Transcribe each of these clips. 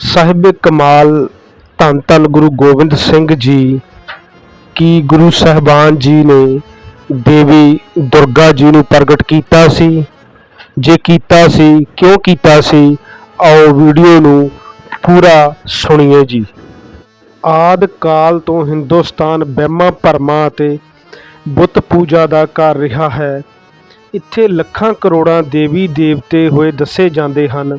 ਸਾਹਿਬ ਕਮਾਲ ਧੰਨ ਧੰਨ ਗੁਰੂ ਗੋਬਿੰਦ ਸਿੰਘ ਜੀ ਕੀ ਗੁਰੂ ਸਾਹਿਬਾਨ ਜੀ ਨੇ ਦੇਵੀ ਦੁਰਗਾ ਜੀ ਨੂੰ ਪ੍ਰਗਟ ਕੀਤਾ ਸੀ। ਜੇ ਕੀਤਾ ਸੀ, ਕਿਉਂ ਕੀਤਾ ਸੀ? ਆਓ ਵੀਡੀਓ ਨੂੰ ਪੂਰਾ ਸੁਣੀਏ ਜੀ। ਆਦ ਕਾਲ ਤੋਂ ਹਿੰਦੁਸਤਾਨ ਵਹਿਮਾਂ ਭਰਮਾਂ ਅਤੇ ਬੁੱਤ ਪੂਜਾ ਦਾ ਕਰ ਰਿਹਾ ਹੈ। ਇੱਥੇ ਲੱਖਾਂ ਕਰੋੜਾਂ ਦੇਵੀ ਦੇਵਤੇ ਹੋਏ ਦੱਸੇ ਜਾਂਦੇ ਹਨ।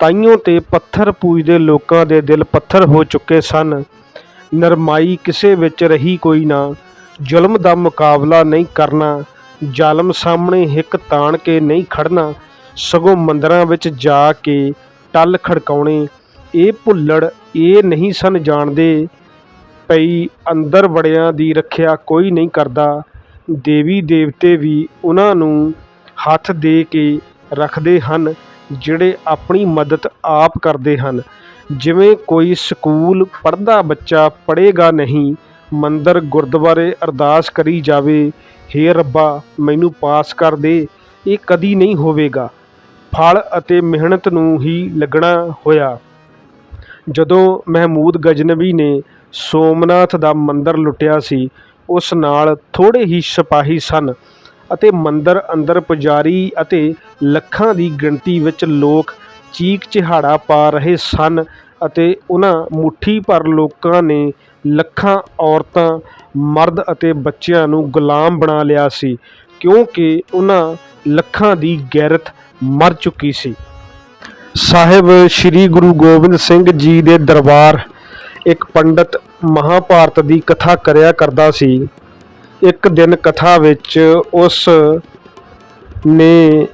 ਤਾਈਓ ਤੇ ਪੱਥਰ ਪੂਜਦੇ ਲੋਕਾਂ ਦੇ ਦਿਲ ਪੱਥਰ ਹੋ ਚੁੱਕੇ ਸਨ। ਨਰਮਾਈ ਕਿਸੇ ਵਿੱਚ ਰਹੀ ਕੋਈ ਨਾ। ਜ਼ੁਲਮ ਦਾ ਮੁਕਾਬਲਾ ਨਹੀਂ ਕਰਨਾ। ਜ਼ਾਲਮ ਸਾਹਮਣੇ ਹਿੱਕ ਤਾਣ ਕੇ ਨਹੀਂ ਖੜਨਾ। ਸਗੋਂ ਮੰਦਰਾਂ ਵਿੱਚ ਜਾ ਕੇ ਟੱਲ ਖੜਕਾਉਣੇ। ਇਹ ਭੁੱਲੜ ਇਹ ਨਹੀਂ ਸਨ ਜਾਣਦੇ। ਪਈ ਅੰਦਰ ਵੜਿਆਂ ਦੀ ਰੱਖਿਆ ਕੋਈ ਨਹੀਂ ਕਰਦਾ। ਦੇਵੀ ਦੇਵਤੇ ਵੀ ਉਹਨਾਂ ਨੂੰ ਹੱਥ ਦੇ ਕੇ ਰੱਖਦੇ ਹਨ। ਜਿਹੜੇ ਆਪਣੀ ਮਦਦ ਆਪ ਕਰਦੇ ਹਨ। ਜਿਵੇਂ ਕੋਈ ਸਕੂਲ ਪੜ੍ਹਦਾ ਬੱਚਾ ਪੜ੍ਹੇਗਾ ਨਹੀਂ, ਮੰਦਰ ਗੁਰਦੁਆਰੇ ਅਰਦਾਸ ਕਰੀ ਜਾਵੇ, ਹੇ ਰੱਬਾ, ਮੈਨੂੰ ਪਾਸ ਕਰ ਦੇ, ਇਹ ਕਦੀ ਨਹੀਂ ਹੋਵੇਗਾ। ਫਲ ਅਤੇ ਮਿਹਨਤ ਨੂੰ ਹੀ ਲੱਗਣਾ ਹੋਇਆ। ਜਦੋਂ ਮਹਿਮੂਦ ਗਜਨਵੀ ਨੇ ਸੋਮਨਾਥ ਦਾ ਮੰਦਰ ਲੁੱਟਿਆ ਸੀ, ਉਸ ਨਾਲ ਥੋੜੇ ਹੀ ਸਿਪਾਹੀ ਸਨ। ਅਤੇ ਮੰਦਰ ਅੰਦਰ ਪੁਜਾਰੀ ਅਤੇ ਲੱਖਾਂ ਦੀ ਗਿਣਤੀ ਵਿੱਚ ਲੋਕ ਚੀਕ ਚਿਹਾੜਾ ਪਾ ਰਹੇ ਸਨ ਅਤੇ ਉਹਨਾਂ ਮੁੱਠੀ ਭਰ ਲੋਕਾਂ ਨੇ ਲੱਖਾਂ ਔਰਤਾਂ, ਮਰਦ ਅਤੇ ਬੱਚਿਆਂ ਨੂੰ ਗੁਲਾਮ ਬਣਾ ਲਿਆ ਸੀ, ਕਿਉਂਕਿ ਉਹਨਾਂ ਲੱਖਾਂ ਦੀ ਗੈਰਤ ਮਰ ਚੁੱਕੀ ਸੀ। ਸਾਹਿਬ ਸ੍ਰੀ ਗੁਰੂ ਗੋਬਿੰਦ ਸਿੰਘ ਜੀ ਦੇ ਦਰਬਾਰ ਇੱਕ ਪੰਡਤ ਮਹਾਭਾਰਤ ਦੀ ਕਥਾ ਕਰਿਆ ਕਰਦਾ ਸੀ ਇੱਕ ਦਿਨ ਕਥਾ ਵਿੱਚ ਉਸ ਨੇ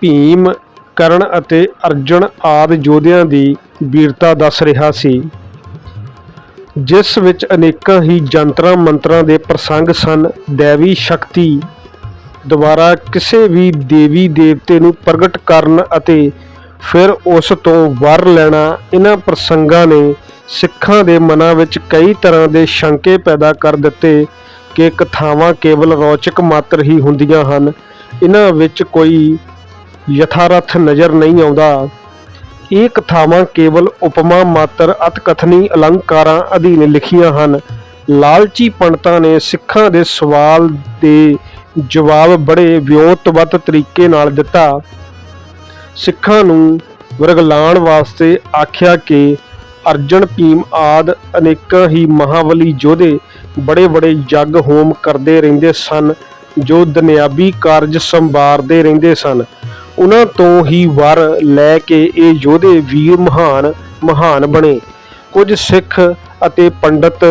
ਭੀਮ, ਕਰਨ ਅਤੇ ਅਰਜੁਨ ਆਦਿ ਯੋਧਿਆਂ ਦੀ ਵੀਰਤਾ ਦੱਸ ਰਿਹਾ ਸੀ, ਜਿਸ ਵਿੱਚ ਅਨੇਕਾਂ ਹੀ ਜੰਤਰਾਂ ਮੰਤਰਾਂ ਦੇ ਪ੍ਰਸੰਗ ਸਨ। ਦੇਵੀ ਸ਼ਕਤੀ ਦੁਆਰਾ ਕਿਸੇ ਵੀ ਦੇਵੀ ਦੇਵਤੇ ਨੂੰ ਪ੍ਰਗਟ ਕਰਨ ਅਤੇ ਫਿਰ ਉਸ ਤੋਂ ਵਰ ਲੈਣਾ ਇਹਨਾਂ ਪ੍ਰਸੰਗਾਂ ਨੇ ਸਿੱਖਾਂ ਦੇ ਮਨਾਂ ਵਿੱਚ ਕਈ ਤਰ੍ਹਾਂ ਦੇ ਸ਼ੰਕੇ ਪੈਦਾ ਕਰ ਦਿੱਤੇ। ਕਿ ਕਥਾਵਾਂ ਕੇਵਲ ਰੌਚਕ ਮਾਤਰ ਹੀ ਹੁੰਦੀਆਂ ਹਨ। ਇਹਨਾਂ ਵਿੱਚ ਕੋਈ ਯਥਾਰਥ ਨਜ਼ਰ ਨਹੀਂ ਆਉਂਦਾ। ਇਹ ਕਥਾਵਾਂ ਕੇਵਲ ਉਪਮਾ, ਮਾਤਰ, ਅਤਕਥਨੀ, ਅਲੰਕਾਰਾਂ ਅਧੀਨ ਲਿਖੀਆਂ ਹਨ। ਲਾਲਚੀ ਪੰਡਤਾਂ ਨੇ ਸਿੱਖਾਂ ਦੇ ਸਵਾਲ ਦੇ ਜਵਾਬ ਬੜੇ ਵਿਉਂਤਵਤ ਤਰੀਕੇ ਨਾਲ ਦਿੱਤਾ। ਸਿੱਖਾਂ ਨੂੰ ਵਰਗਲਾਣ ਵਾਸਤੇ ਆਖਿਆ ਕਿ ਅਰਜਨ, ਭੀਮ ਆਦ ਅਨੇਕਾਂ ਹੀ ਮਹਾਬਲੀ ਯੋਧੇ ਬੜੇ ਬੜੇ ਜੱਗ ਹੋਮ ਕਰਦੇ ਰਹਿੰਦੇ ਸਨ, ਜੋ ਦੁਨਿਆਵੀ ਕਾਰਜ ਸੰਭਾਰਦੇ ਰਹਿੰਦੇ ਸਨ। ਉਹਨਾਂ ਤੋਂ ਹੀ ਵਰ ਲੈ ਕੇ ਇਹ ਯੋਧੇ ਵੀਰ ਮਹਾਨ ਮਹਾਨ ਬਣੇ। ਕੁਝ ਸਿੱਖ ਅਤੇ ਪੰਡਤ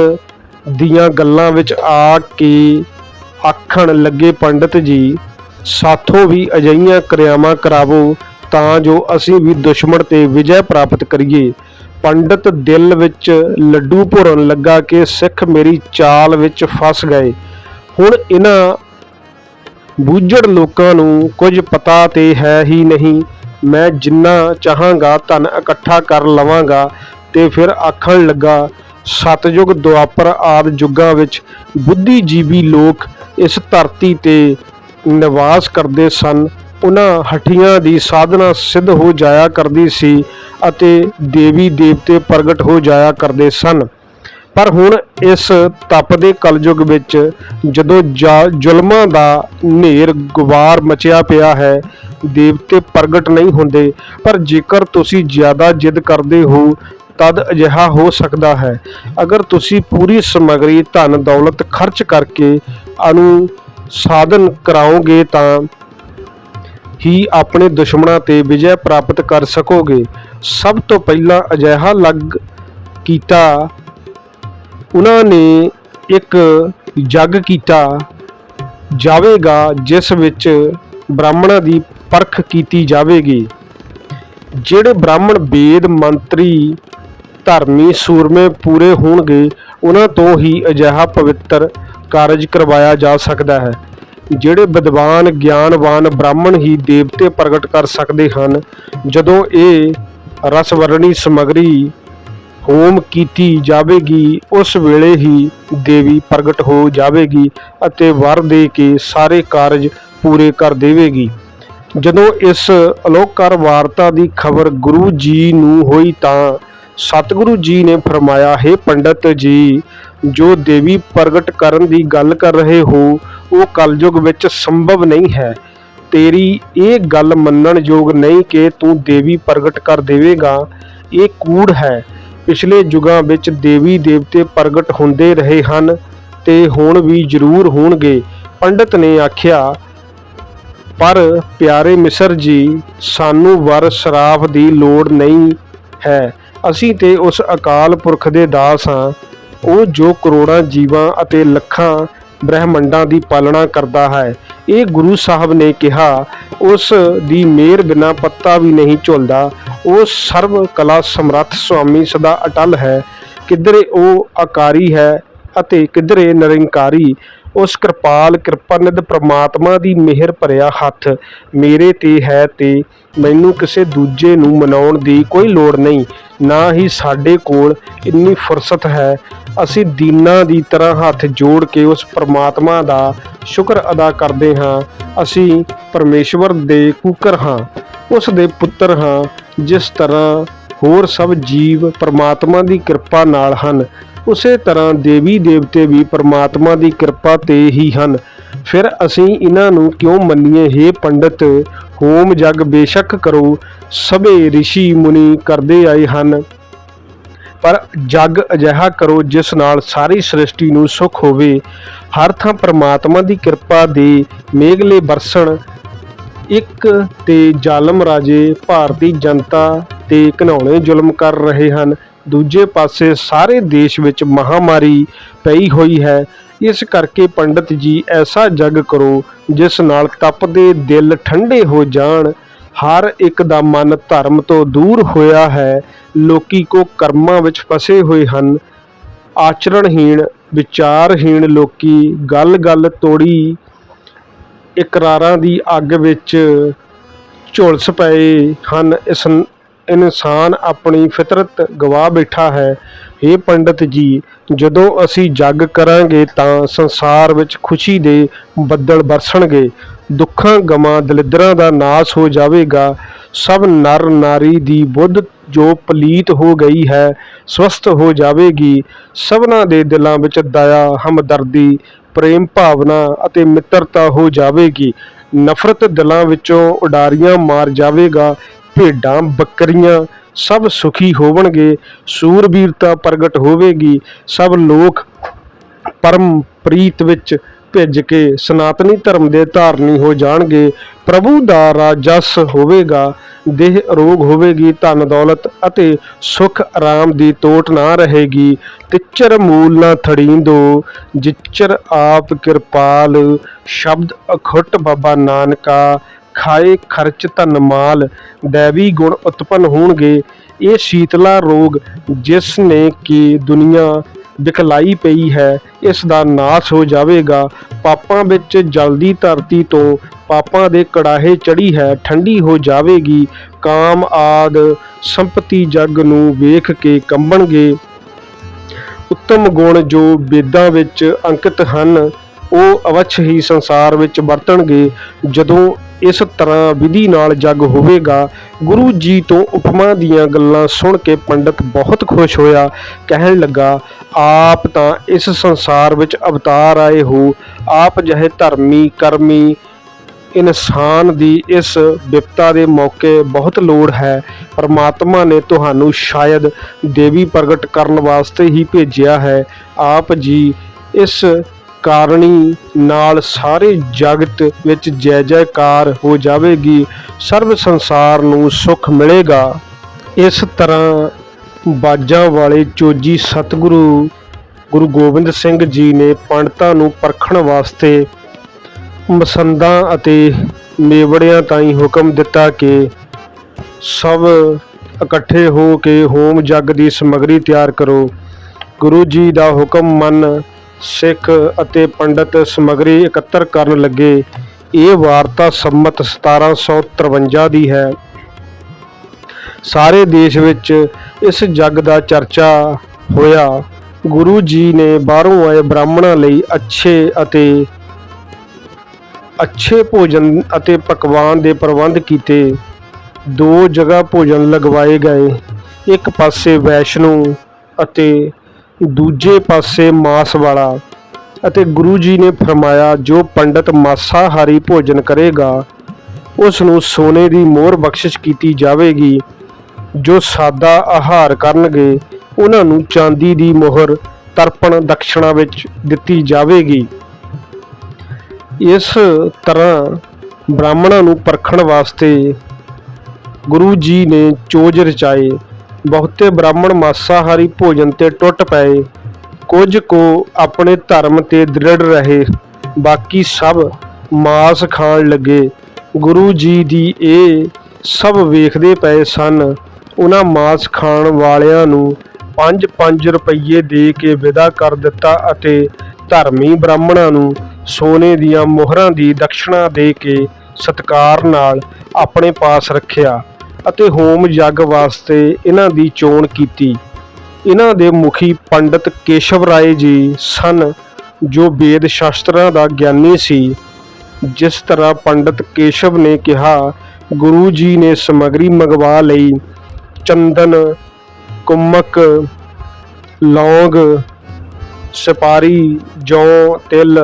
ਦੀਆਂ ਗੱਲਾਂ ਵਿੱਚ ਆ ਕੇ ਆਖਣ ਲੱਗੇ, ਪੰਡਤ ਜੀ, ਸਾਥੋਂ ਵੀ ਅਜਈਆਂ ਕਿਰਿਆਵਾਂ ਕਰਾਵੋ ਤਾਂ ਜੋ ਅਸੀਂ ਵੀ ਦੁਸ਼ਮਣ ਤੇ ਵਿਜੈ ਪ੍ਰਾਪਤ ਕਰੀਏ। ਪੰਡਤ ਦਿਲ ਵਿੱਚ ਲੱਡੂ ਭੁਰਨ ਲੱਗਾ ਕਿ ਸਿੱਖ ਮੇਰੀ ਚਾਲ ਵਿੱਚ ਫਸ ਗਏ। ਹੁਣ ਇਹਨਾਂ ਬੂਝੜ ਲੋਕਾਂ ਨੂੰ ਕੁਝ ਪਤਾ ਤੇ ਹੈ ਹੀ ਨਹੀਂ। ਮੈਂ ਜਿੰਨਾ ਚਾਹਾਂਗਾ ਧਨ ਇਕੱਠਾ ਕਰ ਲਵਾਂਗਾ ਤੇ ਫਿਰ ਆਖਣ ਲੱਗਾ ਸਤਜੁਗ ਦੁਆਪਰ ਆਦ ਯੁੱਗਾਂ ਵਿੱਚ ਬੁੱਧੀਜੀਵੀ ਲੋਕ ਇਸ ਧਰਤੀ ਤੇ ਨਿਵਾਸ ਕਰਦੇ ਸਨ। ਉਹਨਾਂ ਹੱਠੀਆਂ ਦੀ ਸਾਧਨਾ ਸਿੱਧ ਹੋ ਜਾਇਆ ਕਰਦੀ ਸੀ ਅਤੇ ਦੇਵੀ ਦੇਵਤੇ ਪ੍ਰਗਟ ਹੋ ਜਾਇਆ ਕਰਦੇ ਸਨ। ਪਰ ਹੁਣ ਇਸ ਤਪਦੇ ਕਲਯੁਗ ਵਿੱਚ ਜਦੋਂ ਜਾ- ਜ਼ੁਲਮਾਂ ਦਾ ਹਨੇਰ ਗੁਬਾਰ ਮਚਿਆ ਪਿਆ ਹੈ, ਦੇਵਤੇ ਪ੍ਰਗਟ ਨਹੀਂ ਹੁੰਦੇ। ਪਰ ਜੇਕਰ ਤੁਸੀਂ ਜ਼ਿਆਦਾ ਜਿੱਦ ਕਰਦੇ ਹੋ, ਤਦ ਅਜਿਹਾ ਹੋ ਸਕਦਾ ਹੈ। ਅਗਰ ਤੁਸੀਂ ਪੂਰੀ ਸਮਗਰੀ ਧਨ ਦੌਲਤ ਖਰਚ ਕਰਕੇ ਅਨੂ ਸਾਧਨ ਕਰਾਓਗੇ ਤਾਂ ਹੀ ਆਪਣੇ ਦੁਸ਼ਮਣਾਂ ਤੇ ਵਿਜੈ ਪ੍ਰਾਪਤ ਕਰ ਸਕੋਗੇ। ਸਭ ਤੋਂ ਪਹਿਲਾਂ ਅਜਿਹਾ ਲੱਗ ਕੀਤਾ, ਉਹਨਾਂ ਨੇ ਇੱਕ ਜੱਗ ਕੀਤਾ ਜਾਵੇਗਾ, ਜਿਸ ਵਿੱਚ ਬ੍ਰਾਹਮਣਾਂ ਦੀ ਪਰਖ ਕੀਤੀ ਜਾਵੇਗੀ। ਜਿਹੜੇ ਬ੍ਰਾਹਮਣ ਵੇਦ, ਮੰਤਰੀ, ਧਰਮੀ ਸੂਰਮੇ ਪੂਰੇ ਹੋਣਗੇ, ਉਹਨਾਂ ਤੋਂ ਹੀ ਅਜਿਹਾ ਪਵਿੱਤਰ ਕਾਰਜ ਕਰਵਾਇਆ ਜਾ ਸਕਦਾ ਹੈ। ਜਿਹੜੇ ਵਿਦਵਾਨ, ਗਿਆਨਵਾਨ, ਬ੍ਰਾਹਮਣ ਹੀ ਦੇਵਤੇ ਪ੍ਰਗਟ ਕਰ ਸਕਦੇ ਹਨ, ਜਦੋਂ ਇਹ ਰਸਵਰਣੀ ਸਮਗਰੀ ਹੋਮ ਕੀਤੀ ਜਾਵੇਗੀ, ਉਸ ਵੇਲੇ ਹੀ ਦੇਵੀ ਪ੍ਰਗਟ ਹੋ ਜਾਵੇਗੀ ਅਤੇ ਵਰ ਦੇ ਕੇ ਸਾਰੇ ਕਾਰਜ ਪੂਰੇ ਕਰ ਦੇਵੇਗੀ। ਜਦੋਂ ਇਸ ਅਲੋਕਾਰ ਵਾਰਤਾ ਦੀ ਖਬਰ ਗੁਰੂ ਜੀ ਨੂੰ ਹੋਈ ਤਾਂ ਸਤਿਗੁਰੂ ਜੀ ਨੇ ਫਰਮਾਇਆ, ਹੈ ਪੰਡਤ ਜੀ, ਜੋ ਦੇਵੀ ਪ੍ਰਗਟ ਕਰਨ ਦੀ ਗੱਲ ਕਰ ਰਹੇ ਹੋ ਉਹ ਕਲਯੁਗ ਵਿੱਚ ਸੰਭਵ ਨਹੀਂ ਹੈ। ਤੇਰੀ ਇਹ ਗੱਲ ਮੰਨਣ ਯੋਗ ਨਹੀਂ ਕਿ ਤੂੰ ਦੇਵੀ ਪ੍ਰਗਟ ਕਰ ਦੇਵੇਂਗਾ। ਇਹ ਕੂੜ ਹੈ। ਪਿਛਲੇ ਯੁਗਾਂ ਵਿੱਚ ਦੇਵੀ ਦੇਵਤੇ ਪ੍ਰਗਟ ਹੁੰਦੇ ਰਹੇ ਹਨ ਤੇ ਹੁਣ ਵੀ ਜ਼ਰੂਰ ਹੋਣਗੇ। ਪੰਡਤ ਨੇ ਆਖਿਆ, ਪਰ ਪਿਆਰੇ ਮਿਸਰ ਜੀ, ਸਾਨੂੰ ਵਰ ਸ਼ਰਾਫ ਦੀ ਲੋੜ ਨਹੀਂ ਹੈ। ਅਸੀਂ ਤੇ ਉਸ ਅਕਾਲ ਪੁਰਖ ਦੇ ਦਾਸ ਹਾਂ। ਉਹ ਜੋ ਕਰੋੜਾਂ ਜੀਵਾਂ ਅਤੇ ਲੱਖਾਂ ਬ੍ਰਹਿਮੰਡਾਂ ਦੀ ਪਾਲਣਾ ਕਰਦਾ ਹੈ। ਇਹ ਗੁਰੂ ਸਾਹਿਬ ਨੇ ਕਿਹਾ, ਉਸ ਦੀ ਮਿਹਰ ਬਿਨਾ ਪੱਤਾ ਵੀ ਨਹੀਂ ਝੁਲਦਾ। ਉਹ ਸਰਵ ਕਲਾ ਸਮਰੱਥ ਸੁਆਮੀ ਸਦਾ ਅਟਲ ਹੈ। ਕਿਧਰੇ ਉਹ ਆਕਾਰੀ ਹੈ ਅਤੇ ਕਿਧਰੇ ਨਿਰੰਕਾਰੀ, ਉਸ ਕਿਰਪਾਲ ਕਿਰਪਾਨਿਧ ਪ੍ਰਮਾਤਮਾ ਦੀ ਮਿਹਰ ਭਰਿਆ ਹੱਥ, ਮੇਰੇ ਤੇ ਹੈ ਤੇ, ਮੈਨੂੰ ਕਿਸੇ ਦੂਜੇ ਨੂੰ ਮਨਾਉਣ ਦੀ ਕੋਈ ਲੋੜ ਨਹੀਂ, ਨਾ ਹੀ ਸਾਡੇ ਕੋਲ ਇੰਨੀ ਫੁਰਸਤ ਹੈ। ਅਸੀਂ ਦੀਨਾ ਦੀ ਤਰ੍ਹਾਂ ਹੱਥ ਜੋੜ ਕੇ ਉਸ ਪ੍ਰਮਾਤਮਾ ਦਾ ਸ਼ੁਕਰ ਅਦਾ ਕਰਦੇ ਹਾਂ। ਅਸੀਂ ਪਰਮੇਸ਼ਵਰ ਦੇ ਕੂਕਰ ਹਾਂ, ਉਸ ਦੇ ਪੁੱਤਰ ਹਾਂ, ਜਿਸ ਤਰ੍ਹਾਂ ਹੋਰ ਸਭ ਜੀਵ ਪ੍ਰਮਾਤਮਾ ਦੀ ਕਿਰਪਾ ਨਾਲ ਹਨ। ਉਸੇ ਤਰ੍ਹਾਂ ਦੇਵੀ ਦੇਵਤੇ ਵੀ ਪ੍ਰਮਾਤਮਾ ਦੀ ਕਿਰਪਾ ਤੇ ਹੀ ਹਨ ਫਿਰ ਅਸੀਂ ਇਹਨਾਂ ਨੂੰ ਕਿਉਂ ਮੰਨੀਏ हे ਪੰਡਤ ਹੋਮ ਜਗ ਬੇਸ਼ੱਕ ਕਰੋ ਸਭੇ ઋષਿ ਮੁਨੀ ਕਰਦੇ ਆਏ ਹਨ ਪਰ ਜਗ ਅਜਿਹਾ ਕਰੋ ਜਿਸ ਨਾਲ ਸਾਰੀ ਸ੍ਰਿਸ਼ਟੀ ਨੂੰ ਸੁਖ ਹੋਵੇ ਹਰ ਥਾਂ ਪ੍ਰਮਾਤਮਾ ਦੀ ਕਿਰਪਾ ਦੇ ਮੇਘਲੇ ਬਰਸਣ ਇੱਕ ਤੇ ਜ਼ਾਲਮ ਰਾਜੇ ਭਾਰਤੀ ਜਨਤਾ ਤੇ ਘਿਨੌਣੇ ਜ਼ੁਲਮ ਕਰ ਰਹੇ ਹਨ ਦੂਜੇ ਪਾਸੇ ਸਾਰੇ ਦੇਸ਼ ਵਿੱਚ ਮਹਾਮਾਰੀ ਪਈ ਹੋਈ ਹੈ। ਇਸ ਕਰਕੇ ਪੰਡਤ ਜੀ ਐਸਾ ਜਗ ਕਰੋ, ਜਿਸ ਨਾਲ ਤਪਦੇ ਦਿਲ ਠੰਡੇ ਹੋ ਜਾਣ। ਹਰ ਇੱਕ ਦਾ ਮਨ ਧਰਮ ਤੋਂ ਦੂਰ ਹੋਇਆ ਹੈ। ਲੋਕੀ ਕੋ ਕਰਮਾਂ ਵਿੱਚ ਫਸੇ ਹੋਏ ਹਨ। ਆਚਰਣਹੀਣ, ਵਿਚਾਰਹੀਣ ਲੋਕੀ ਗੱਲ-ਗੱਲ ਤੋੜੀ। ਇਕਰਾਰਾਂ ਦੀ ਅੱਗ ਵਿੱਚ ਝੁਲਸ ਪਏ ਹਨ। ਇਸ ਇਨਸਾਨ ਆਪਣੀ ਫਿਤਰਤ ਗਵਾ ਬੈਠਾ ਹੈ। ਇਹ ਪੰਡਤ ਜੀ, ਜਦੋਂ ਅਸੀਂ ਜੱਗ ਕਰਾਂਗੇ ਤਾਂ ਸੰਸਾਰ ਵਿੱਚ ਖੁਸ਼ੀ ਦੇ ਬੱਦਲ ਬਰਸਣਗੇ। ਦੁੱਖਾਂ ਗਮਾਂ ਦਲਿੱਦਰਾਂ ਦਾ ਨਾਸ ਹੋ ਜਾਵੇਗਾ। ਸਭ ਨਰ ਨਾਰੀ ਦੀ ਬੁੱਧ ਜੋ ਪਲੀਤ ਹੋ ਗਈ ਹੈ, ਸਵਸਥ ਹੋ ਜਾਵੇਗੀ। ਸਭਨਾਂ ਦੇ ਦਿਲਾਂ ਵਿੱਚ ਦਇਆ, ਹਮਦਰਦੀ, ਪ੍ਰੇਮ ਭਾਵਨਾ ਅਤੇ ਮਿੱਤਰਤਾ ਹੋ ਜਾਵੇਗੀ। ਨਫ਼ਰਤ ਦਿਲਾਂ ਵਿੱਚੋਂ ਉਡਾਰੀਆਂ ਮਾਰ ਜਾਵੇਗਾ। ਭੇਡਾਂ, ਬੱਕਰੀਆਂ ਸਭ ਸੁਖੀ ਹੋਵਣਗੇ ਸੂਰਬੀਰਤਾ ਪ੍ਰਗਟ ਹੋਵੇਗੀ। ਸਭ ਲੋਕ ਪਰਮ ਪ੍ਰੀਤ ਵਿੱਚ ਭਿੱਜ ਕੇ ਸਨਾਤਨੀ ਧਰਮ ਦੇ ਧਾਰਨੀ ਹੋ ਜਾਣਗੇ। ਪ੍ਰਭੂ ਦਾ ਰਾਜਸ ਹੋਵੇਗਾ, ਦੇਹ ਰੋਗ ਹੋਵੇਗੀ, ਧਨ ਦੌਲਤ ਅਤੇ ਸੁਖ ਆਰਾਮ ਦੀ ਤੋਟ ਨਾ ਰਹੇਗੀ। ਤਿੱਚਰ ਮੂਲ ਨਾ ਥੜੀਂਦੋ, ਜਿੱਚਰ ਆਪ ਕਿਰਪਾਲ, ਸ਼ਬਦ ਅਖੁੱਟ ਬਾਬਾ ਨਾਨਕਾ ਖਾਏ ਖਰਚ ਧਨ ਮਾਲ ਦੇਵੀ ਗੁਣ ਉਤਪੰਨ ਹੋਣਗੇ। ਇਹ ਸ਼ੀਤਲਾ ਰੋਗ ਜਿਸ ਨੇ ਕਿ ਦੁਨੀਆ ਦਿਖਲਾਈ ਪਈ ਹੈ, ਇਸ ਦਾ ਨਾਸ਼ ਹੋ ਜਾਵੇਗਾ। ਪਾਪਾਂ ਵਿੱਚ ਜਲਦੀ ਧਰਤੀ ਤੋਂ ਪਾਪਾਂ ਦੇ ਕੜਾਹੇ ਚੜੀ ਹੈ ਠੰਡੀ ਹੋ ਜਾਵੇਗੀ। ਕਾਮ, ਆਦ, ਸੰਪਤੀ, ਜਗ ਨੂੰ ਵੇਖ ਕੇ ਕੰਬਣਗੇ। ਉੱਤਮ ਗੁਣ ਜੋ ਵੇਦਾਂ ਵਿੱਚ ਅੰਕਿਤ ਹਨ ਉਹ ਅਵਛ ਹੀ ਸੰਸਾਰ ਵਿੱਚ ਵਰਤਣਗੇ। ਜਦੋਂ ਇਸ ਤਰ੍ਹਾਂ ਵਿਧੀ ਨਾਲ ਜਗ ਹੋਵੇਗਾ, ਗੁਰੂ ਜੀ ਤੋਂ ਉਪਮਾ ਦੀਆਂ ਗੱਲਾਂ ਸੁਣ ਕੇ ਪੰਡਤ ਬਹੁਤ ਖੁਸ਼ ਹੋਇਆ। ਕਹਿਣ ਲੱਗਾ, ਆਪ ਤਾਂ ਇਸ ਸੰਸਾਰ ਵਿੱਚ ਅਵਤਾਰ ਆਏ ਹੋ। ਆਪ ਜਹੇ ਧਰਮੀ, ਕਰਮੀ ਇਨਸਾਨ ਦੀ ਇਸ ਵਿਪਤਾ ਦੇ ਮੌਕੇ ਬਹੁਤ ਲੋੜ ਹੈ। ਪਰਮਾਤਮਾ ਨੇ ਤੁਹਾਨੂੰ ਸ਼ਾਇਦ ਦੇਵੀ ਪ੍ਰਗਟ ਕਰਨ ਵਾਸਤੇ ਹੀ ਭੇਜਿਆ ਹੈ। ਆਪ ਜੀ ਇਸ ਕਾਰਣੀ ਨਾਲ ਸਾਰੇ ਜਗਤ ਵਿੱਚ ਜੈ ਜੈਕਾਰ ਹੋ ਜਾਵੇਗੀ, ਸਰਬ ਸੰਸਾਰ ਨੂੰ ਸੁਖ ਮਿਲੇਗਾ। ਇਸ ਤਰ੍ਹਾਂ ਬਾਜਾਂ ਵਾਲੇ ਚੋਜੀ ਸਤਿਗੁਰੂ ਗੁਰੂ ਗੋਬਿੰਦ ਸਿੰਘ ਜੀ ਨੇ ਪੰਡਤਾਂ ਨੂੰ ਪਰਖਣ ਵਾਸਤੇ ਮਸੰਦਾਂ ਅਤੇ ਮੇਵੜਿਆਂ ਤਾਈਂ ਹੁਕਮ ਦਿੱਤਾ ਕਿ ਸਭ ਇਕੱਠੇ ਹੋ ਕੇ ਹੋਮ ਜੱਗ ਦੀ ਸਮਗਰੀ ਤਿਆਰ ਕਰੋ। ਗੁਰੂ ਜੀ ਦਾ ਹੁਕਮ ਮੰਨ ਸਿੱਖ ਅਤੇ ਪੰਡਤ ਸਮਗਰੀ ਇਕੱਤਰ ਕਰਨ ਲੱਗੇ, ਇਹ ਵਾਰਤਾ ਸੰਮਤ 1753 ਦੀ ਹੈ। ਸਾਰੇ ਦੇਸ਼ ਵਿੱਚ ਇਸ ਜੱਗ ਦਾ ਚਰਚਾ ਹੋਇਆ। ਗੁਰੂ ਜੀ ਨੇ ਬਾਹਰੋਂ ਆਏ ਬ੍ਰਾਹਮਣਾਂ ਲਈ ਅੱਛੇ ਅਤੇ ਅੱਛੇ ਭੋਜਨ ਅਤੇ ਪਕਵਾਨ ਦੇ ਪ੍ਰਬੰਧ ਕੀਤੇ। ਦੋ ਜਗ੍ਹਾ ਭੋਜਨ ਲਗਵਾਏ ਗਏ। ਇੱਕ ਪਾਸੇ ਵੈਸ਼ਨੂ ਅਤੇ ਦੂਜੇ ਪਾਸੇ ਮਾਸ ਵਾਲਾ ਅਤੇ ਗੁਰੂ ਜੀ ਨੇ ਫਰਮਾਇਆ, ਜੋ ਪੰਡਤ ਮਾਸਾਹਾਰੀ ਭੋਜਨ ਕਰੇਗਾ ਉਸ ਨੂੰ ਸੋਨੇ ਦੀ ਮੋਹਰ ਬਖਸ਼ਿਸ਼ ਕੀਤੀ ਜਾਵੇਗੀ। ਜੋ ਸਾਦਾ ਆਹਾਰ ਕਰਨਗੇ, ਉਹਨਾਂ ਨੂੰ ਚਾਂਦੀ ਦੀ ਮੋਹਰ ਤਰਪਣ ਦਕਸ਼ਣਾ ਵਿੱਚ ਦਿੱਤੀ ਜਾਵੇਗੀ। ਇਸ ਤਰ੍ਹਾਂ ਬ੍ਰਾਹਮਣਾਂ ਨੂੰ ਪਰਖਣ ਵਾਸਤੇ ਗੁਰੂ ਜੀ ਨੇ ਚੋਜ ਰਚਾਏ। ਬਹੁਤੇ ਬ੍ਰਾਹਮਣ ਮਾਸਾਹਾਰੀ ਭੋਜਨ ਤੇ ਟੁੱਟ ਪਏ। ਕੁਝ ਕੋ ਆਪਣੇ ਧਰਮ ਤੇ ਦ੍ਰਿੜ ਰਹੇ। ਬਾਕੀ ਸਭ ਮਾਸ ਖਾਣ ਲੱਗੇ। ਗੁਰੂ ਜੀ ਦੀ ਇਹ ਸਭ ਵੇਖਦੇ ਪਏ ਸਨ। ਉਹਨਾਂ ਮਾਸ ਖਾਣ ਵਾਲਿਆਂ ਨੂੰ 5-5 ਰੁਪਏ ਦੇ ਕੇ ਵਿਦਾ ਕਰ ਦਿੱਤਾ ਅਤੇ ਧਰਮੀ ਬ੍ਰਾਹਮਣਾਂ ਨੂੰ ਸੋਨੇ ਦੀਆਂ ਮੋਹਰਾਂ ਦੀ ਦਕਸ਼ਣਾ ਦੇ ਕੇ ਸਤਕਾਰ ਨਾਲ ਆਪਣੇ ਪਾਸ ਰੱਖਿਆ। ਅਤੇ ਹੋਮ ਯੱਗ ਵਾਸਤੇ ਇਹਨਾਂ ਦੀ ਚੋਣ ਕੀਤੀ। ਇਹਨਾਂ ਦੇ ਮੁਖੀ ਪੰਡਤ ਕੇਸ਼ਵ ਰਾਏ ਜੀ ਸਨ, ਜੋ ਵੇਦ ਸ਼ਾਸਤਰਾਂ ਦਾ ਗਿਆਨੀ ਸੀ। ਜਿਸ ਤਰ੍ਹਾਂ ਪੰਡਤ ਕੇਸ਼ਵ ਨੇ ਕਿਹਾ, ਗੁਰੂ ਜੀ ਨੇ ਸਮਗਰੀ ਮੰਗਵਾ ਲਈ। ਚੰਦਨ, ਕੁਮਕ, ਲੌਂਗ, ਸੁਪਾਰੀ, ਜੌਂ, ਤਿਲ,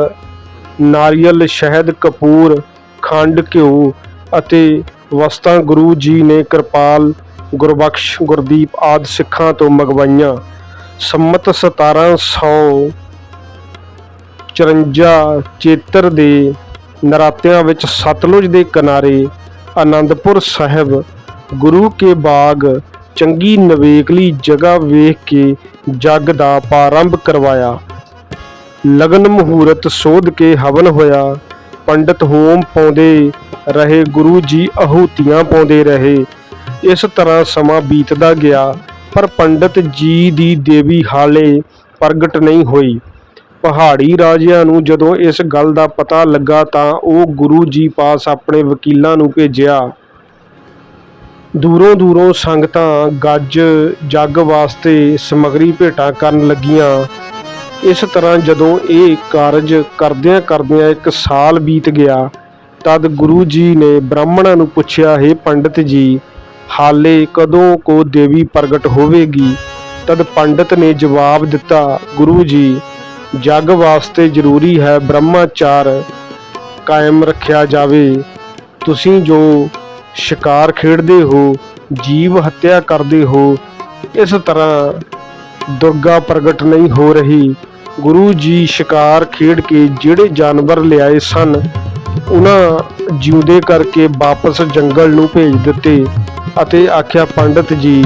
ਨਾਰੀਅਲ, ਸ਼ਹਿਦ, ਕਪੂਰ, ਖੰਡ, ਘਿਓ ਅਤੇ ਵਸਤਾਂ ਗੁਰੂ ਜੀ ਨੇ ਕਿਰਪਾਲ, ਗੁਰਬਖਸ਼, ਗੁਰਦੀਪ ਆਦਿ ਸਿੱਖਾਂ ਤੋਂ ਮੰਗਵਾਈਆਂ। ਸੰਮਤ 1700 54 ਚੇਤਰ ਦੇ ਨਰਾਤਿਆਂ ਵਿੱਚ ਸਤਲੁਜ ਦੇ ਕਿਨਾਰੇ ਆਨੰਦਪੁਰ ਸਾਹਿਬ ਗੁਰੂ ਕੇ ਬਾਗ ਚੰਗੀ ਨਵੇਕਲੀ ਜਗ੍ਹਾ ਵੇਖ ਕੇ ਜੱਗ ਦਾ ਪ੍ਰਾਰੰਭ ਕਰਵਾਇਆ। ਲਗਨ ਮਹੂਰਤ ਸੋਧ ਕੇ ਹਵਨ ਹੋਇਆ। ਪੰਡਤ ਹੋਮ ਪਾਉਂਦੇ ਰਹੇ, ਗੁਰੂ ਜੀ ਆਹੂਤੀਆਂ ਪਾਉਂਦੇ ਰਹੇ। ਇਸ ਤਰ੍ਹਾਂ ਸਮਾਂ ਬੀਤਦਾ ਗਿਆ, ਪਰ ਪੰਡਤ ਜੀ ਦੀ ਦੇਵੀ ਹਾਲੇ ਪ੍ਰਗਟ ਨਹੀਂ ਹੋਈ। ਪਹਾੜੀ ਰਾਜਿਆਂ ਨੂੰ ਜਦੋਂ ਇਸ ਗੱਲ ਦਾ ਪਤਾ ਲੱਗਾ ਤਾਂ ਉਹ ਗੁਰੂ ਜੀ ਪਾਸ ਆਪਣੇ ਵਕੀਲਾਂ ਨੂੰ ਭੇਜਿਆ। ਦੂਰੋਂ ਦੂਰੋਂ ਸੰਗਤਾਂ, ਗੱਜ, ਜੱਗ ਵਾਸਤੇ ਸਮਗਰੀ ਭੇਟਾ ਕਰਨ ਲੱਗੀਆਂ। ਇਸ ਤਰ੍ਹਾਂ ਜਦੋਂ ਇਹ ਕਾਰਜ ਕਰਦਿਆਂ ਕਰਦਿਆਂ ਇੱਕ ਸਾਲ ਬੀਤ ਗਿਆ, ਤਦ ਗੁਰੂ ਜੀ ਨੇ ਬ੍ਰਾਹਮਣਾਂ ਨੂੰ ਪੁੱਛਿਆ, ਹੈ ਪੰਡਿਤ ਜੀ, ਹਾਲੇ ਕਦੋਂ ਕੋ ਦੇਵੀ ਪ੍ਰਗਟ ਹੋਵੇਗੀ? ਤਦ ਪੰਡਿਤ ਨੇ ਜਵਾਬ ਦਿੱਤਾ, ਗੁਰੂ ਜੀ, ਜੱਗ ਵਾਸਤੇ ਜ਼ਰੂਰੀ ਹੈ ਬ੍ਰਹਮਾਚਾਰ ਕਾਇਮ ਰੱਖਿਆ ਜਾਵੇ। ਤੁਸੀਂ ਜੋ ਸ਼ਿਕਾਰ ਖੇਡਦੇ ਹੋ, ਜੀਵ ਹੱਤਿਆ ਕਰਦੇ ਹੋ, ਇਸ ਤਰ੍ਹਾਂ ਦੁਰਗਾ ਪ੍ਰਗਟ ਨਹੀਂ ਹੋ ਰਹੀ। ਗੁਰੂ ਜੀ ਸ਼ਿਕਾਰ ਖੇਡ ਕੇ ਜਿਹੜੇ ਜਾਨਵਰ ਲਿਆਏ ਸਨ, ਉਹਨਾਂ ਜਿਉਂਦੇ ਕਰਕੇ ਵਾਪਸ ਜੰਗਲ ਨੂੰ ਭੇਜ ਦਿੱਤੇ ਅਤੇ ਆਖਿਆ, ਪੰਡਤ ਜੀ,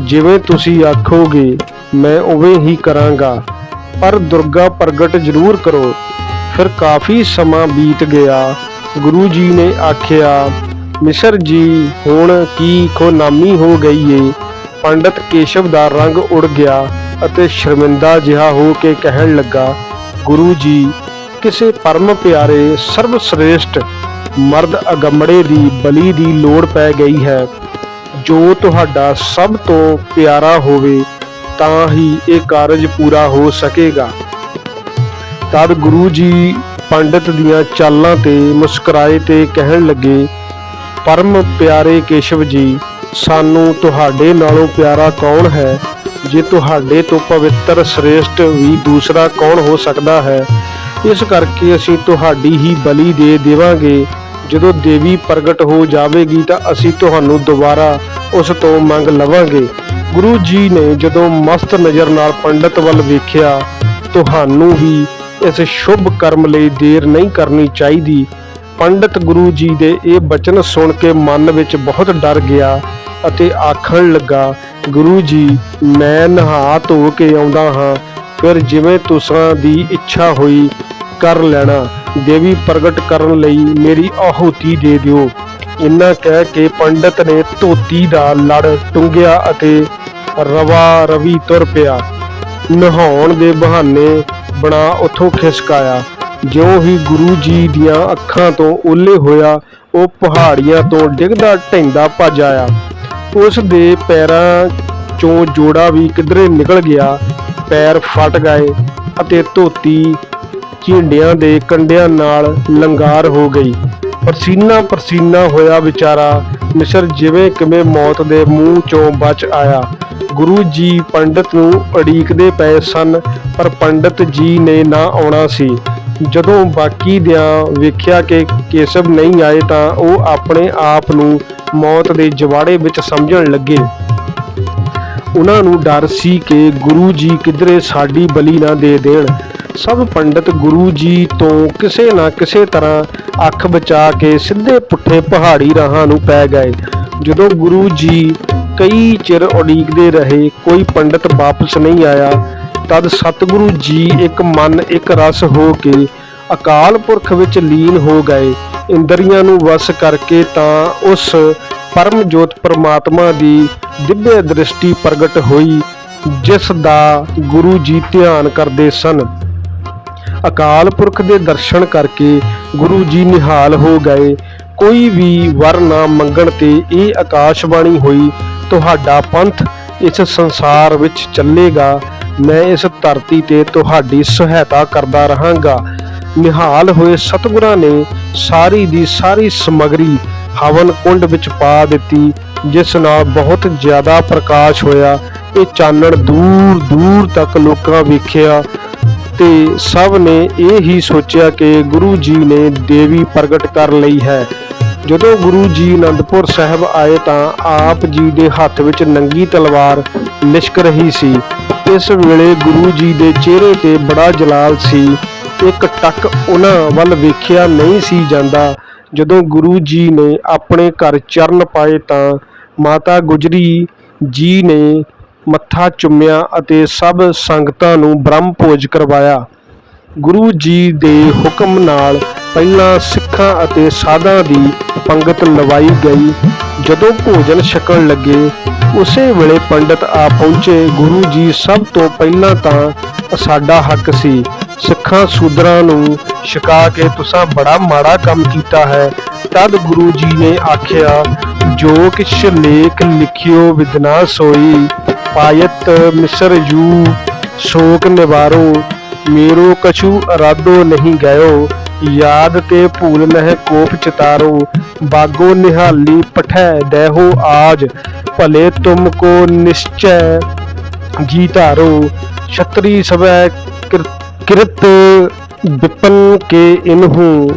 ਜਿਵੇਂ ਤੁਸੀਂ ਆਖੋਗੇ, ਮੈਂ ਉਵੇਂ ਹੀ ਕਰਾਂਗਾ। ਪਰ ਦੁਰਗਾ ਪ੍ਰਗਟ ਜ਼ਰੂਰ ਕਰੋ। ਫਿਰ ਕਾਫੀ ਸਮਾਂ ਬੀਤ ਗਿਆ। ਗੁਰੂ ਜੀ ਨੇ ਆਖਿਆ, ਮਿਸਰ ਜੀ, ਹੁਣ ਕੀ ਖੋਨਾਮੀ ਹੋ ਗਈ ਏ? ਪੰਡਤ ਕੇਸ਼ਵ ਦਾ ਰੰਗ ਉੜ ਗਿਆ। ਅਤੇ ਸ਼ਰਮਿੰਦਾ ਜਿਹਾ ਹੋ ਕੇ ਕਹਿਣ ਲੱਗਾ, ਗੁਰੂ ਜੀ, ਕਿਸੇ ਪਰਮ ਪਿਆਰੇ ਸਰਬ ਸ੍ਰੇਸ਼ਟ ਮਰਦ ਅਗੰਮੜੇ ਦੀ ਬਲੀ ਦੀ ਲੋੜ ਪੈ ਗਈ ਹੈ। ਜੋ ਤੁਹਾਡਾ ਸਭ ਤੋਂ ਪਿਆਰਾ ਹੋਵੇ, ਤਾਂ ਹੀ ਇਹ ਕਾਰਜ ਪੂਰਾ ਹੋ ਸਕੇਗਾ। ਤਦ ਗੁਰੂ ਜੀ ਪੰਡਤ ਦੀਆਂ ਚਾਲਾਂ ਤੇ ਮੁਸਕਰਾਏ ਤੇ ਕਹਿਣ ਲੱਗੇ, ਪਰਮ ਪਿਆਰੇ ਕੇਸ਼ਵ ਜੀ, ਸਾਨੂੰ ਤੁਹਾਡੇ ਨਾਲੋਂ ਪਿਆਰਾ ਕੌਣ ਹੈ? ਜੇ ਤੁਹਾਡੇ ਤੋਂ ਪਵਿੱਤਰ ਸ੍ਰੇਸ਼ਟ ਵੀ ਦੂਸਰਾ ਕੌਣ ਹੋ ਸਕਦਾ ਹੈ? ਇਸ ਕਰਕੇ ਅਸੀਂ ਤੁਹਾਡੀ ਹੀ ਬਲੀ ਦੇ ਦੇਵਾਂਗੇ। ਜਦੋਂ ਦੇਵੀ ਪ੍ਰਗਟ ਹੋ ਜਾਵੇਗੀ ਤਾਂ ਅਸੀਂ ਤੁਹਾਨੂੰ ਦੁਬਾਰਾ ਉਸ ਤੋਂ ਮੰਗ ਲਵਾਂਗੇ। ਗੁਰੂ ਜੀ ਨੇ ਜਦੋਂ ਮਸਤ ਨਜ਼ਰ ਨਾਲ ਪੰਡਤ ਵੱਲ ਵੇਖਿਆ, ਤੁਹਾਨੂੰ ਵੀ ਇਸ ਸ਼ੁਭ ਕਰਮ ਲਈ ਦੇਰ ਨਹੀਂ ਕਰਨੀ ਚਾਹੀਦੀ। ਪੰਡਤ ਗੁਰੂ ਜੀ ਦੇ ਇਹ ਬਚਨ ਸੁਣ ਕੇ ਮਨ ਵਿੱਚ ਬਹੁਤ ਡਰ ਗਿਆ ਅਤੇ ਆਖਣ ਲੱਗਾ ਗੁਰੂ ਜੀ, ਮੈਂ ਨਹਾ ਧੋ ਕੇ ਆਉਂਦਾ ਹਾਂ, ਫਿਰ ਜਿਵੇਂ ਤੁਸਾਂ ਦੀ ਇੱਛਾ ਹੋਈ, ਕਰ ਲੈਣਾ। ਦੇਵੀ ਪ੍ਰਗਟ ਕਰਨ ਲਈ ਮੇਰੀ ਆਹੂਤੀ ਦੇ ਦਿਓ। ਇੰਨਾ ਕਹਿ ਕੇ ਪੰਡਤ ਨੇ ਧੋਤੀ ਦਾ ਲੜ ਟੁੰਗਿਆ ਅਤੇ ਰਵਾ ਰਵੀ ਤੁਰ ਪਿਆ। ਨਹਾਉਣ ਦੇ ਬਹਾਨੇ ਬਣਾ ਉਥੋਂ ਖਿਸਕਾਇਆ। ਜਿਉਂ ਹੀ ਗੁਰੂ ਜੀ ਦੀਆਂ ਅੱਖਾਂ ਤੋਂ ਓਲੇ ਹੋਇਆ, ਉਹ ਪਹਾੜੀਆਂ ਤੋਂ ਡਿੱਗਦਾ ਢੈਂਦਾ ਭੱਜ ਆਇਆ। ਉਸ ਦੇ ਪੈਰਾਂ ਚੋਂ ਜੋੜਾ ਵੀ ਕਿਧਰੇ ਨਿਕਲ ਗਿਆ। ਪੈਰ ਫਟ ਗਏ ਅਤੇ ਧੋਤੀ ਝਿੰਡਿਆਂ ਦੇ ਕੰਡਿਆਂ ਨਾਲ ਲੰਗਾਰ ਹੋ ਗਈ। ਪਸੀਨਾ ਪਸੀਨਾ ਹੋਇਆ ਵਿਚਾਰਾ ਮਿਸਰ ਜਿਵੇਂ ਕਿਵੇਂ ਮੌਤ ਦੇ ਮੂੰਹ ਚੋਂ ਬਚ ਆਇਆ। ਗੁਰੂ ਜੀ ਪੰਡਤ ਨੂੰ ਉਡੀਕਦੇ ਪਏ ਸਨ, ਪਰ ਪੰਡਤ ਜੀ ਨੇ ਨਾ ਆਉਣਾ ਸੀ। ਜਦੋਂ ਬਾਕੀ ਦਿਆਂ ਵੇਖਿਆ ਕਿ ਕੇਸਵ ਨਹੀਂ ਆਏ ਤਾਂ ਉਹ ਆਪਣੇ ਆਪ ਨੂੰ ਮੌਤ ਦੇ ਜਵਾੜੇ ਵਿੱਚ ਸਮਝਣ ਲੱਗੇ। ਉਹਨਾਂ ਨੂੰ ਡਰ ਸੀ ਕਿ ਗੁਰੂ ਜੀ ਕਿਧਰੇ ਸਾਡੀ ਬਲੀ ਨਾ ਦੇ ਦੇਣ। ਸਭ ਪੰਡਤ ਗੁਰੂ ਜੀ ਤੋਂ ਕਿਸੇ ਨਾ ਕਿਸੇ ਤਰ੍ਹਾਂ ਅੱਖ ਬਚਾ ਕੇ ਸਿੱਧੇ ਪੁੱਠੇ ਪਹਾੜੀ ਰਾਹਾਂ ਨੂੰ ਪੈ ਗਏ। ਜਦੋਂ ਗੁਰੂ ਜੀ ਕਈ ਚਿਰ ਉਡੀਕਦੇ ਰਹੇ, ਕੋਈ ਪੰਡਤ ਵਾਪਸ ਨਹੀਂ ਆਇਆ ਤਦ ਸਤਿਗੁਰੂ ਜੀ ਇੱਕ ਮਨ, ਇੱਕ ਰਸ ਹੋ ਕੇ ਅਕਾਲ ਪੁਰਖ ਵਿੱਚ ਲੀਨ ਹੋ ਗਏ। ਇੰਦਰੀਆਂ ਨੂੰ ਵਸ ਕਰਕੇ ਤਾਂ ਉਸ ਪਰਮ ਜੋਤ ਪਰਮਾਤਮਾ ਦੀ ਦਿਵਯ ਦ੍ਰਿਸ਼ਟੀ ਪ੍ਰਗਟ ਹੋਈ, ਜਿਸ ਦਾ ਗੁਰੂ ਜੀ ਧਿਆਨ ਕਰਦੇ ਸਨ। ਅਕਾਲ ਪੁਰਖ ਦੇ ਦਰਸ਼ਨ ਕਰਕੇ ਗੁਰੂ ਜੀ ਨਿਹਾਲ ਹੋ ਗਏ। ਕੋਈ ਵੀ ਵਰ ਨਾ ਮੰਗਣ ਤੇ ਇਹ ਆਕਾਸ਼ਬਾਣੀ ਹੋਈ, ਤੁਹਾਡਾ ਪੰਥ ਇਸ ਸੰਸਾਰ ਵਿੱਚ ਚੱਲੇਗਾ। ਮੈਂ ਇਸ ਧਰਤੀ ਤੇ ਤੁਹਾਡੀ ਸਹਾਇਤਾ ਕਰਦਾ ਰਹਾਂਗਾ। ਨਿਹਾਲ ਹੋਏ ਸਤਿਗੁਰਾਂ ਨੇ ਸਾਰੀ ਦੀ ਸਾਰੀ ਸਮਗਰੀ ਹਵਨ ਕੁੰਡ ਵਿੱਚ ਪਾ ਦਿੱਤੀ, ਜਿਸ ਨਾਲ ਬਹੁਤ ਜ਼ਿਆਦਾ ਪ੍ਰਕਾਸ਼ ਹੋਇਆ। ਇਹ ਚਾਨਣ ਦੂਰ ਦੂਰ ਤੱਕ ਲੋਕਾਂ ਵੇਖਿਆ ਤੇ ਸਭ ਨੇ ਇਹ ਹੀ ਸੋਚਿਆ ਕਿ ਗੁਰੂ ਜੀ ਨੇ ਦੇਵੀ ਪ੍ਰਗਟ ਕਰ ਲਈ ਹੈ। ਜਦੋਂ ਗੁਰੂ ਜੀ ਅਨੰਦਪੁਰ ਸਾਹਿਬ ਆਏ ਤਾਂ ਆਪ ਜੀ ਦੇ ਹੱਥ ਵਿੱਚ ਨੰਗੀ ਤਲਵਾਰ ਲਿਸ਼ਕ ਰਹੀ ਸੀ। ਇਸ ਵੇਲੇ ਗੁਰੂ ਜੀ ਦੇ ਚਿਹਰੇ ਤੇ ਬੜਾ ਜਲਾਲ ਸੀ। ਇੱਕ ਟੱਕ ਉਹਨਾਂ ਵੱਲ ਵੇਖਿਆ ਨਹੀਂ ਸੀ ਜਾਂਦਾ। ਜਦੋਂ ਗੁਰੂ ਜੀ ਨੇ ਆਪਣੇ ਘਰ ਚਰਨ ਪਾਏ ਤਾਂ ਮਾਤਾ ਗੁਜਰੀ ਜੀ ਨੇ ਮੱਥਾ ਚੁੰਮਿਆ ਅਤੇ ਸਭ ਸੰਗਤਾਂ ਨੂੰ ਬ੍ਰਹਮ ਭੋਜ ਕਰਵਾਇਆ। ਗੁਰੂ ਜੀ ਦੇ ਹੁਕਮ ਨਾਲ ਪਹਿਲਾਂ ਸਿੱਖਾਂ ਅਤੇ ਸਾਧਾਂ ਦੀ ਪੰਗਤ ਲਵਾਈ ਗਈ। ਜਦੋਂ ਭੋਜਨ ਛਕਣ ਲੱਗੇ, ਉਸੇ ਵੇਲੇ ਪੰਡਤ ਆ ਪਹੁੰਚੇ। ਗੁਰੂ ਜੀ ਸਭ ਤੋਂ ਪਹਿਲਾਂ ਤਾਂ ਸਾਡਾ ਹੱਕ ਸੀ ਸਿੱਖਾਂ ਸੂਦਰਾਂ ਨੂੰ ਛਕਾ ਕੇ ਤੁਸੀਂ ਬੜਾ ਮਾੜਾ ਕੰਮ ਕੀਤਾ ਹੈ। ਤਦ ਗੁਰੂ ਜੀ ਨੇ ਆਖਿਆ, ਜੋ ਕਿਛ ਲੇਖ ਲਿਖਿਓ ਵਿਦਨਾ ਸੋਈ, ਪਾਇਤ ਮਿਸਰ ਜੂ, ਸ਼ੋਕ ਨਿਵਾਰੋ, ਮੇਰੋ ਕਛੂ ਅਰਾਧੋ ਨਹੀਂ ਗਇਓ। ਯਾਦ ਤੇ ਭੂਲ ਨਹਿ ਕੋਪ ਚਿਤਾਰੋ, ਬਾਗੋ ਨਿਹਾਲੀ ਪਠੈ ਦੇਹੋ ਆਜ, ਭਲੇ ਤੁਮ ਕੋ ਨਿਸ਼ਚੈ ਜੀ ਧਾਰੋ ਛਤਰੀ ਸਵੈ ਕਿਰਤ ਵਿਪਨ ਕੇ ਇਨਹੂ,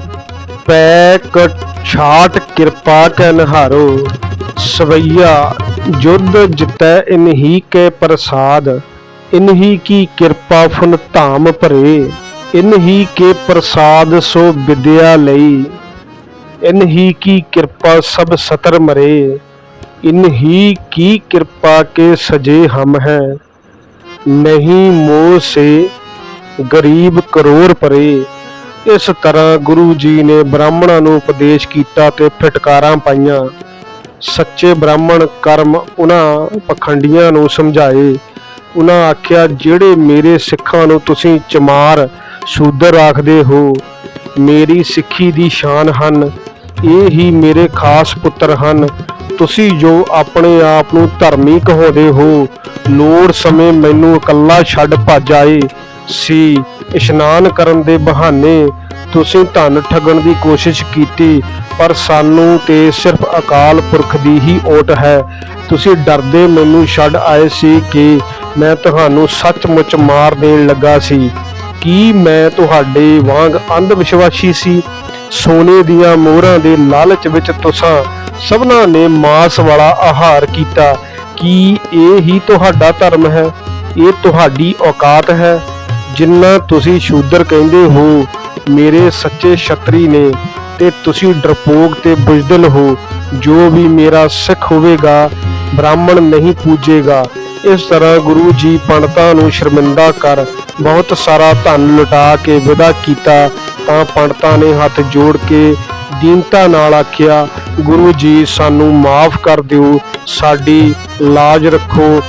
ਪੈ ਕਟ ਛਾਟ ਕਿਰਪਾ ਕੈ ਨਹਾਰੋ। ਸਵਈਆ ਜੁਦ ਜਿਤੈ ਇਨਹੀ ਕੇ ਪ੍ਰਸਾਦ, ਇਨਹੀ ਕੀ ਕਿਰਪਾ ਫੁਨ ਧਾਮ ਭਰੇ। ਇਨ ਹੀ ਕੇ ਪ੍ਰਸਾਦ ਸੋ ਵਿਦਿਆ ਲਈ, ਇਨ ਹੀ ਕੀ ਕਿਰਪਾ ਸਭ ਸਤਰ ਮਰੇ ਇਨਹੀ ਕੀ ਕਿਰਪਾ ਕੇ ਸਜੇ ਹਮ ਹੈ, ਨਹੀਂ ਮੋਹ ਸੇ ਗਰੀਬ ਕਰੋੜ ਪਰੇ। ਇਸ ਤਰ੍ਹਾਂ ਗੁਰੂ ਜੀ ਨੇ ਬ੍ਰਾਹਮਣਾਂ ਨੂੰ ਉਪਦੇਸ਼ ਕੀਤਾ ਤੇ ਫਟਕਾਰਾਂ ਪਾਈਆਂ। ਸੱਚੇ ਬ੍ਰਾਹਮਣ ਕਰਮ ਉਹਨਾਂ ਪਖੰਡੀਆਂ ਨੂੰ ਸਮਝਾਏ। ਉਹਨਾਂ ਆਖਿਆ, ਜਿਹੜੇ ਮੇਰੇ ਸਿੱਖਾਂ ਨੂੰ ਤੁਸੀਂ ਚਮਾਰ ਸ਼ੂਦਰ ਆਖਦੇ ਹੋ, ਮੇਰੀ ਸਿੱਖੀ ਦੀ ਸ਼ਾਨ ਹਨ, ਇਹ ਹੀ ਮੇਰੇ ਖਾਸ ਪੁੱਤਰ ਹਨ। ਤੁਸੀਂ ਜੋ ਆਪਣੇ ਆਪ ਨੂੰ ਧਰਮੀ ਕਹਾਉਂਦੇ ਹੋ, ਲੋੜ ਸਮੇਂ ਮੈਨੂੰ ਇਕੱਲਾ ਛੱਡ ਭੱਜ ਆਏ ਸੀ, ਇਸ਼ਨਾਨ ਕਰਨ ਦੇ ਬਹਾਨੇ ਤੁਸੀਂ ਧਨ ਠੱਗਣ ਦੀ ਕੋਸ਼ਿਸ਼ ਕੀਤੀ, ਪਰ ਸਾਨੂੰ ਤੇ ਸਿਰਫ ਅਕਾਲ ਪੁਰਖ ਦੀ ਹੀ ਓਟ ਹੈ। ਤੁਸੀਂ ਡਰਦੇ ਮੈਨੂੰ ਛੱਡ ਆਏ ਸੀ ਕਿ ਮੈਂ ਤੁਹਾਨੂੰ ਸੱਚਮੁੱਚ ਮਾਰ ਦੇਣ ਲੱਗਾ ਸੀ। ਕੀ ਮੈਂ ਤੁਹਾਡੇ ਵਾਂਗ ਅੰਧ ਵਿਸ਼ਵਾਸੀ ਸੀ? ਸੋਨੇ ਦੀਆਂ ਮੋਹਰਾਂ ਦੇ ਲਾਲਚ ਵਿੱਚ ਤੁਸਾਂ ਸਭਨਾਂ ਨੇ ਮਾਸ ਵਾਲਾ ਆਹਾਰ ਕੀਤਾ। ਕੀ ਇਹ ਹੀ ਤੁਹਾਡਾ ਧਰਮ ਹੈ? ਇਹ ਤੁਹਾਡੀ ਔਕਾਤ ਹੈ? ਜਿੰਨਾ ਤੁਸੀਂ ਸ਼ੂਦਰ ਕਹਿੰਦੇ ਹੋ, ਮੇਰੇ ਸੱਚੇ ਛਤਰੀ ਨੇ, ਤੇ ਤੁਸੀਂ ਡਰਪੋਕ ਤੇ ਬੁਜ਼ਦਲ ਹੋ। ਜੋ ਵੀ ਮੇਰਾ ਸਿੱਖ ਹੋਵੇਗਾ, ਬ੍ਰਾਹਮਣ ਨਹੀਂ ਪੂਜੇਗਾ। ਇਸ ਤਰ੍ਹਾਂ ਗੁਰੂ ਜੀ ਪੰਡਤਾਂ ਨੂੰ ਸ਼ਰਮਿੰਦਾ ਕਰ ਬਹੁਤ ਸਾਰਾ ਧਨ ਲੁਟਾ ਕੇ ਵਿਦਾ ਕੀਤਾ, ਤਾਂ ਪੰਡਤਾਂ ਨੇ ਹੱਥ ਜੋੜ ਕੇ ਦੀਨਤਾ ਨਾਲ ਆਖਿਆ, ਗੁਰੂ ਜੀ, ਸਾਨੂੰ ਮਾਫ ਕਰ ਦਿਓ, ਸਾਡੀ ਲਾਜ ਰੱਖੋ।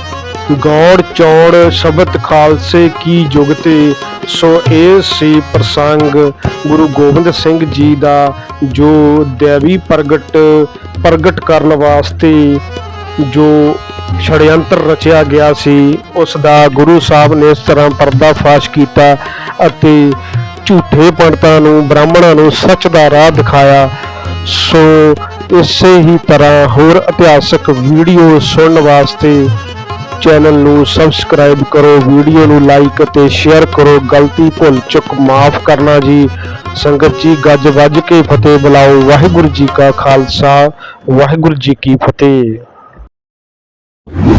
ਗੌੜ ਚੌੜ ਸ਼ਬਦ ਖਾਲਸੇ ਕੀ ਜੁਗਤੇ ਸੋ ਇਹ ਸੀ ਪ੍ਰਸੰਗ ਗੁਰੂ ਗੋਬਿੰਦ ਸਿੰਘ ਜੀ ਦਾ, ਜੋ ਦੇਵੀ ਪ੍ਰਗਟ ਪ੍ਰਗਟ ਕਰਨ ਵਾਸਤੇ ਜੋ ਛੜਯੰਤਰ ਰਚਿਆ ਗਿਆ ਸੀ ਉਸ ਦਾ ਗੁਰੂ ਸਾਹਿਬ ਨੇ ਇਸ ਤਰ੍ਹਾਂ ਪਰਦਾਫਾਸ਼ ਕੀਤਾ ਅਤੇ ਝੂਠੇ ਪੰਡਤਾਂ ਨੂੰ ਬ੍ਰਾਹਮਣਾਂ ਨੂੰ ਸੱਚ ਦਾ ਰਾਹ ਦਿਖਾਇਆ ਸੋ ਇਸੇ ਹੀ ਤਰ੍ਹਾਂ ਹੋਰ ਇਤਿਹਾਸਕ ਵੀਡੀਓ ਸੁਣਨ ਵਾਸਤੇ ਚੈਨਲ ਨੂੰ ਸਬਸਕ੍ਰਾਈਬ ਕਰੋ ਵੀਡੀਓ ਨੂੰ ਲਾਈਕ ਅਤੇ ਸ਼ੇਅਰ ਕਰੋ ਗਲਤੀ ਭੁੱਲ ਚੁੱਕ ਮਾਫ ਕਰਨਾ ਜੀ ਸੰਗਤ ਜੀ ਗੱਜ ਵੱਜ ਕੇ ਫਤਿਹ ਬੁਲਾਓ ਵਾਹਿਗੁਰੂ ਜੀ ਕਾ ਖਾਲਸਾ ਵਾਹਿਗੁਰੂ ਜੀ ਕੀ ਫਤਿਹ Yeah.